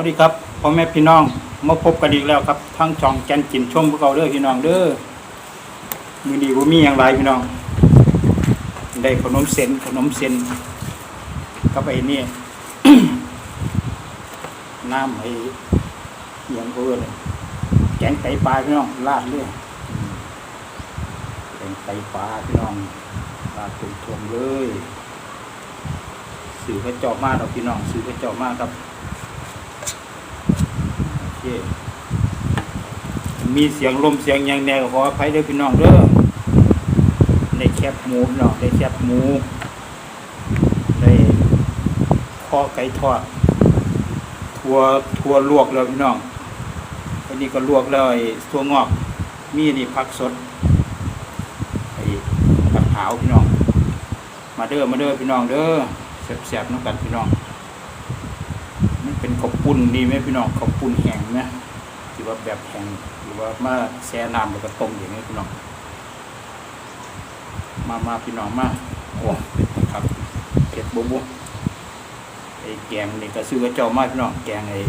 วัสดีครับพ่อแม่พี่น้องมาพบกันอีกแล้วครับทั้งช่องแกนกินชมพวกเราเด้อพี่น้องเด้อมือดีว่ามีอย่างไรพี่น้อง ได้ขนมเส้นขนมเส้นกับไอ้นี่น้ำไอ้เหียงเขาเอิ้นแกงไตปลาพี่น้องลาดเลยแกงไตปลาพี่น้องลาดตุ่มๆเลยสื่อกระจอกมากเราพี่น้องสื่อกระจอกมากครับ มีเสียงลมเสียงยังแนวขออภัยเด้อพี่น้องเด้อได้แคบหมูพี่น้องได้แคบหมูได้ข้อไก่ทอดทัวทัวลวกแล้วพี่น้องอันนี้ก็ลวกแล้วไอ้ถั่วงอก มีนี่ผักสดไอ้ผักขาวพี่น้อง มาเด้อมาเด้อพี่น้องเด้อแซ่บๆน้ำกันพี่น้อง ป็นข้าวปุ้นดีไหมพี่น้องข้าวปุ้นแห้งไหมหรือว่าแบบแห้งหรือว่ามาแช่น้ำแล้วก็ต้มอย่างนี้พี่น้องมามาพี่น้องมาโอ้ครับเผ็ดบุบุไอ้แกงนี่ก็ซื้อกระเจ้ามาพี่น้องแกงไอ้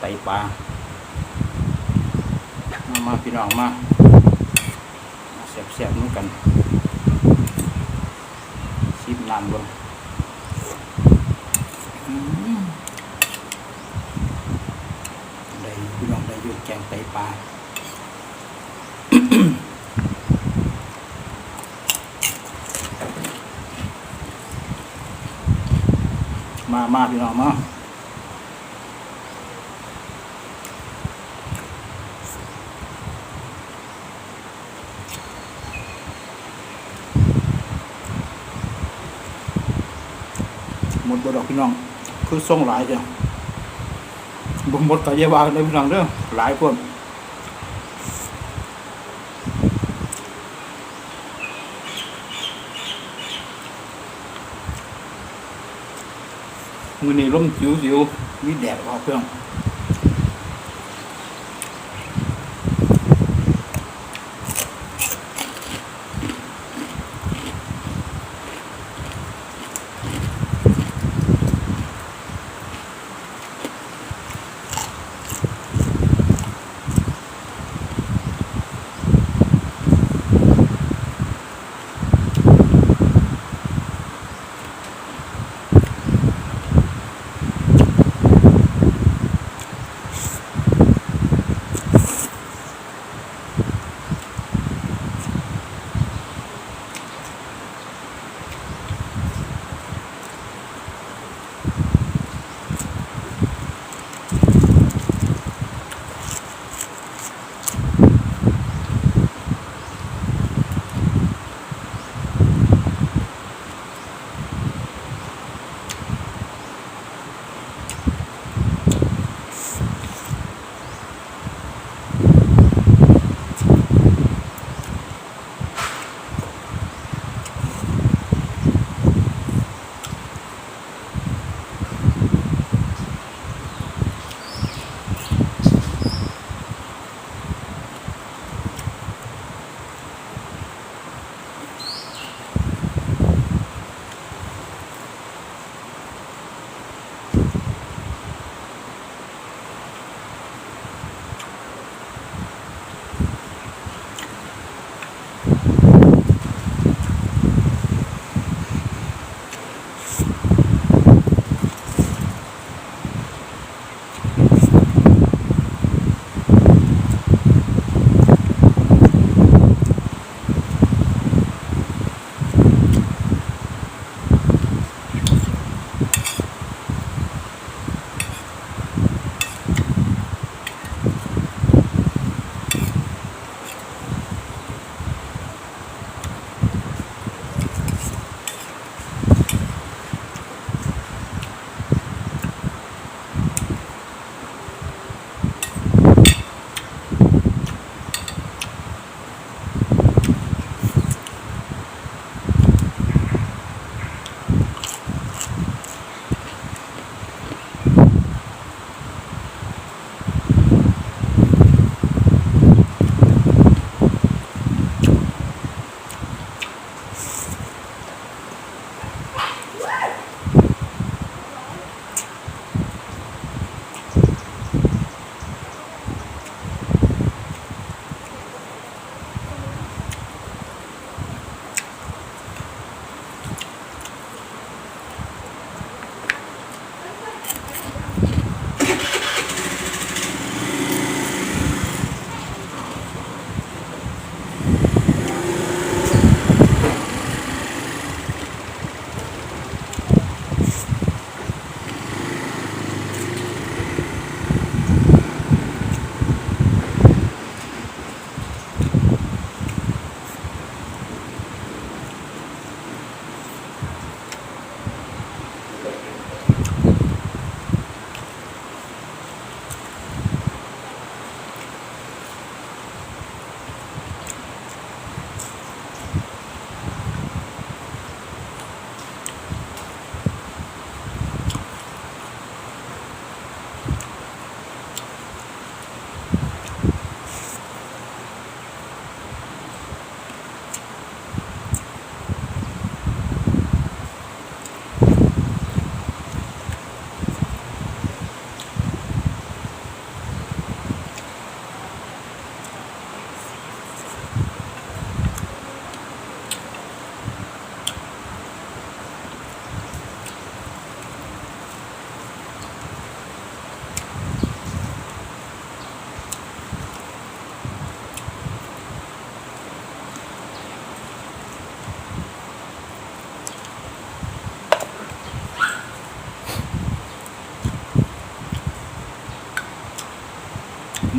ไตปลามามาพี่น้องมามาแซ่บๆนู้นกันชิมน้ำด้วยอืมได้พี่น้องได้อยุดแกงไตปลา มามาพี่น้องมาหมดบดอกพี่น้อง คือส่งหลายจ้ะบ่หมดก็อย่าว่ากันเลยพี่น้องเด้อหลายคน มือนี้ลมจิ๋วๆมีแดดออกเพิ่ง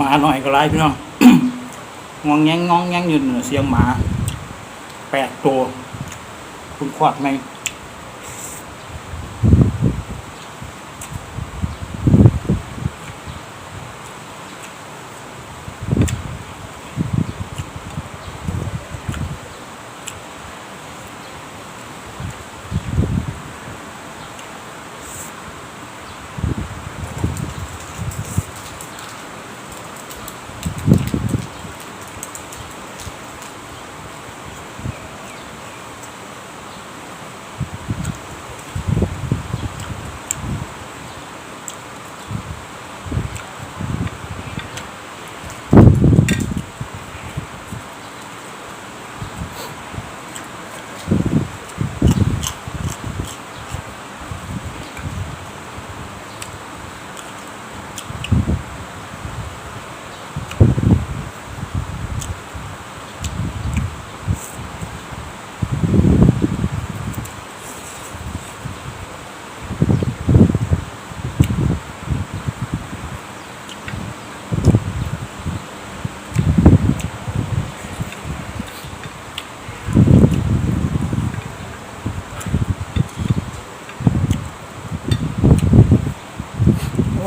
หมาหน่อยก็ไล่พี่น้อง งองแงงงองแงงอยู่เหนือเสียงหมาแปดตัว คุณขวดไหม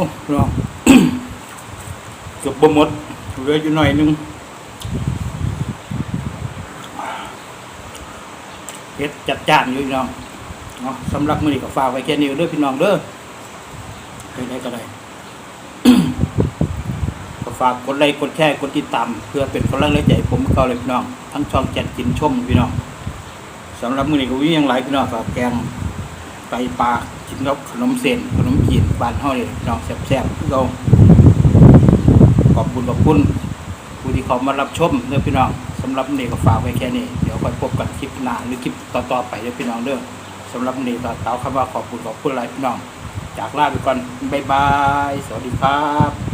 อ้รองเกือบบ่หมดเหลืออยู่หน่อยนึงเฮ็ดจัดจ้านอยู่พี่น้องเนาะสำหรับมื้อนี้ก็ฝากไว้แค่นี้เด้อพี่น้องเด้อไปไหนก็ได้ก็ฝากกดไลค์กดแชร์กดติดตามเพื่อเป็นกำลังใจให้ผมเก่าเลยพี่น้อง ทั้งช่องแจนกินชมพี่น้องสำหรับมื้อนี้ก็มีอย่งหลายพี่น้องฝากแกงไก่ปลา กินกับขนมเส้นขนมจีนบ้านเฮานี่ยน้องแซ่บๆเราขอบคุณขอบคุณผู้ที่เขามารับชมเด้อพี่น้องสำหรับเนี้ก็ฝากไว้แค่นี้เดี๋ยวค่อยพบกันคลิปหน้าหรือคลิปต่อๆไปเด้อพี่น้องเด้อสำหรับมื้อนี้าคำว่าขอบคุณขอบคุณหลายพี่น้อง จากลาไปก่อนบ๊ายบาย สวัสดีครับ